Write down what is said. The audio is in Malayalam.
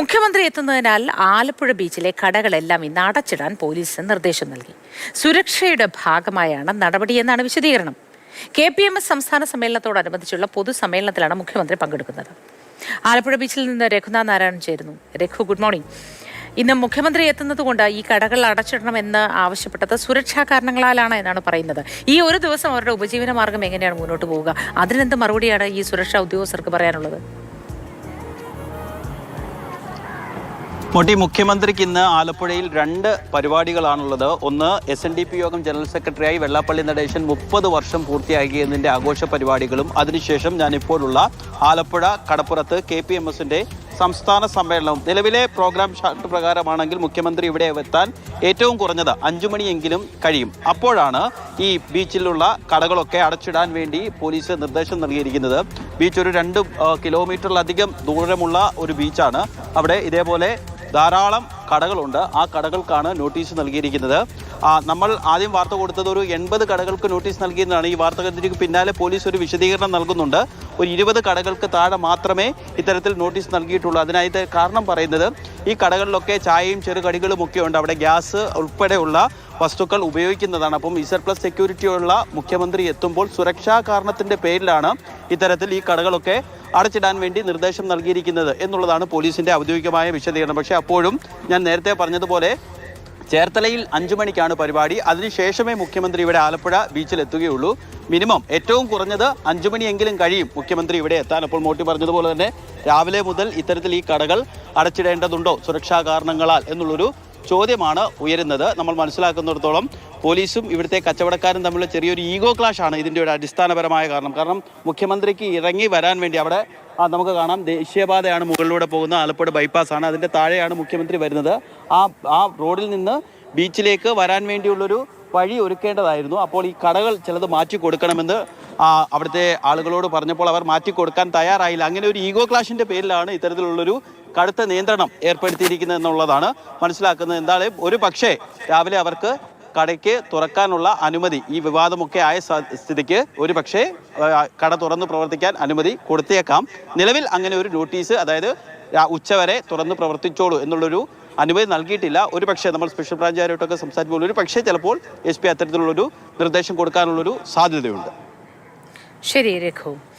മുഖ്യമന്ത്രി എത്തുന്നതിനാൽ ആലപ്പുഴ ബീച്ചിലെ കടകളെല്ലാം ഇന്ന് അടച്ചിടാൻ പോലീസ് നിർദ്ദേശം നൽകി. സുരക്ഷയുടെ ഭാഗമായാണ് നടപടിയെന്നാണ് വിശദീകരണം. കെ പി എം എസ് സംസ്ഥാന സമ്മേളനത്തോടനുബന്ധിച്ചുള്ള പൊതുസമ്മേളനത്തിലാണ് മുഖ്യമന്ത്രി പങ്കെടുക്കുന്നത്. ആലപ്പുഴ ബീച്ചിൽ നിന്ന് രഘുനാഥ് നാരായണൻ ചേരുന്നു. Raghu good morning. ഇന്ന് മുഖ്യമന്ത്രി എത്തുന്നതുകൊണ്ട് ഈ കടകൾ അടച്ചിടണമെന്ന് ആവശ്യപ്പെട്ടത് സുരക്ഷാ കാരണങ്ങളാലാണ് എന്നാണ് പറയുന്നത്. ഈ ഒരു ദിവസം അവരുടെ ഉപജീവന മാർഗം എങ്ങനെയാണ് മുന്നോട്ട് പോവുക? അതിനെന്ത് മറുപടിയാണ് ഈ സുരക്ഷാ ഉദ്യോഗസ്ഥർക്ക് പറയാനുള്ളത്? മോട്ടി മുഖ്യമന്ത്രിക്ക് ഇന്ന് ആലപ്പുഴയിൽ രണ്ട് പരിപാടികളാണുള്ളത്. ഒന്ന് എസ് എൻ ഡി പി യോഗം ജനറൽ സെക്രട്ടറിയായി വെള്ളാപ്പള്ളി നടേശൻ മുപ്പത് വർഷം പൂർത്തിയാക്കിയതിന്റെ ആഘോഷ പരിപാടികളും. അതിനുശേഷം ഞാനിപ്പോഴുള്ള ആലപ്പുഴ കടപ്പുറത്ത് കെ പി എം എസിന്റെ സംസ്ഥാന സമ്മേളനവും നിലവിലെ പ്രോഗ്രാം ഷാർട്ട് പ്രകാരമാണെങ്കിൽ മുഖ്യമന്ത്രി ഇവിടെ എത്താൻ ഏറ്റവും കുറഞ്ഞത് അഞ്ചു മണിയെങ്കിലും കഴിയും. അപ്പോഴാണ് ഈ ബീച്ചിലുള്ള കടകളൊക്കെ അടച്ചിടാൻ വേണ്ടി പോലീസ് നിർദ്ദേശം നൽകിയിരിക്കുന്നത്. ബീച്ച് ഒരു രണ്ട് കിലോമീറ്ററിലധികം ദൂരമുള്ള ഒരു ബീച്ചാണ്. അവിടെ ഇതേപോലെ ധാരാളം കടകളുണ്ട്. ആ കടകൾക്കാണ് നോട്ടീസ് നൽകിയിരിക്കുന്നത്. നമ്മൾ ആദ്യം വാർത്ത കൊടുത്തത് ഒരു എൺപത് കടകൾക്ക് നോട്ടീസ് നൽകിയെന്നാണ് ഈ വാർത്തകൾക്ക് പിന്നാലെ പോലീസ് ഒരു വിശദീകരണം നൽകുന്നുണ്ട്. ഒരു ഇരുപത് കടകൾക്ക് താഴെ മാത്രമേ ഇത്തരത്തിൽ നോട്ടീസ് നൽകിയിട്ടുള്ളൂ. അതിനായിട്ട് കാരണം പറയുന്നത് ഈ കടകളിലൊക്കെ ചായയും ചെറുകടികളും ഒക്കെ ഉണ്ട്. അവിടെ ഗ്യാസ് ഉൾപ്പെടെയുള്ള വസ്തുക്കൾ ഉപയോഗിക്കുന്നതാണ്. അപ്പം ഇസർ പ്ലസ് സെക്യൂരിറ്റിയുള്ള മുഖ്യമന്ത്രി എത്തുമ്പോൾ സുരക്ഷാ കാരണത്തിന്റെ പേരിലാണ് ഇത്തരത്തിൽ ഈ കടകളൊക്കെ അടച്ചിടാൻ വേണ്ടി നിർദ്ദേശം നൽകിയിരിക്കുന്നത് എന്നുള്ളതാണ് പോലീസിന്റെ ഔദ്യോഗികമായ വിശദീകരണം. പക്ഷേ അപ്പോഴും ഞാൻ നേരത്തെ പറഞ്ഞതുപോലെ ചേർത്തലയിൽ അഞ്ചു മണിക്കാണ് പരിപാടി. അതിനുശേഷമേ മുഖ്യമന്ത്രി ഇവിടെ ആലപ്പുഴ ബീച്ചിൽ എത്തുകയുള്ളൂ മിനിമം ഏറ്റവും കുറഞ്ഞത് അഞ്ചു മണിയെങ്കിലും കഴിയും മുഖ്യമന്ത്രി ഇവിടെ എത്താൻ. അപ്പോൾ മോട്ടി പറഞ്ഞതുപോലെ തന്നെ രാവിലെ മുതൽ ഇത്തരത്തിൽ ഈ കടകൾ അടച്ചിടേണ്ടതുണ്ടോ? സുരക്ഷാ കാരണങ്ങളാൽ എന്നുള്ളൊരു ചോദ്യമാണ് ഉയരുന്നത്. നമ്മൾ മനസ്സിലാക്കുന്നിടത്തോളം പോലീസും ഇവിടുത്തെ കച്ചവടക്കാരും തമ്മിലുള്ള ചെറിയൊരു ഈഗോ ക്ലാഷ് ആണ് ഇതിന്റെ ഒരു അടിസ്ഥാനപരമായ കാരണം. കാരണം മുഖ്യമന്ത്രിക്ക് ഇറങ്ങി വരാൻ വേണ്ടി അവിടെ നമുക്ക് കാണാം. ദേശീയപാതയാണ് മുകളിലൂടെ പോകുന്ന ആലപ്പുഴ ബൈപ്പാസ് ആണ് അതിന്റെ താഴെയാണ് മുഖ്യമന്ത്രി വരുന്നത്. ആ ആ റോഡിൽ നിന്ന് ബീച്ചിലേക്ക് വരാൻ വേണ്ടിയുള്ളൊരു വഴി ഒരുക്കേണ്ടതായിരുന്നു. അപ്പോൾ ഈ കടകൾ ചിലത് മാറ്റി കൊടുക്കണമെന്ന് അവിടുത്തെ ആളുകളോട് പറഞ്ഞപ്പോൾ അവർ മാറ്റി കൊടുക്കാൻ തയ്യാറായില്ല. അങ്ങനെ ഒരു ഈഗോ ക്ലാഷിന്റെ പേരിലാണ് ഇത്തരത്തിലുള്ളൊരു കടുത്ത നിയന്ത്രണം ഏർപ്പെടുത്തിയിരിക്കുന്നത് എന്നുള്ളതാണ് മനസ്സിലാക്കുന്നത്. എന്താണ് ഒരു പക്ഷേ രാവിലെ അവർക്ക് കടയ്ക്ക് തുറക്കാനുള്ള അനുമതി ഈ വിവാദമൊക്കെ ആയ സ്ഥിതിക്ക് ഒരു പക്ഷേ കട തുറന്ന് പ്രവർത്തിക്കാൻ അനുമതി കൊടുത്തേക്കാം. നിലവിൽ അങ്ങനെ ഒരു നോട്ടീസ് അതായത് ഉച്ചവരെ തുറന്ന് പ്രവർത്തിച്ചോളൂ എന്നുള്ളൊരു അനുമതി നൽകിയിട്ടില്ല. ഒരു പക്ഷേ നമ്മൾ സ്പെഷ്യൽ ബ്രാഞ്ചുകാരോട്ടൊക്കെ സംസാരിക്കുമ്പോൾ ഒരു പക്ഷേ ചിലപ്പോൾ എസ് പി അത്തരത്തിലുള്ളൊരു നിർദ്ദേശം കൊടുക്കാനുള്ളൊരു സാധ്യതയുണ്ട്. ശരി രഘു.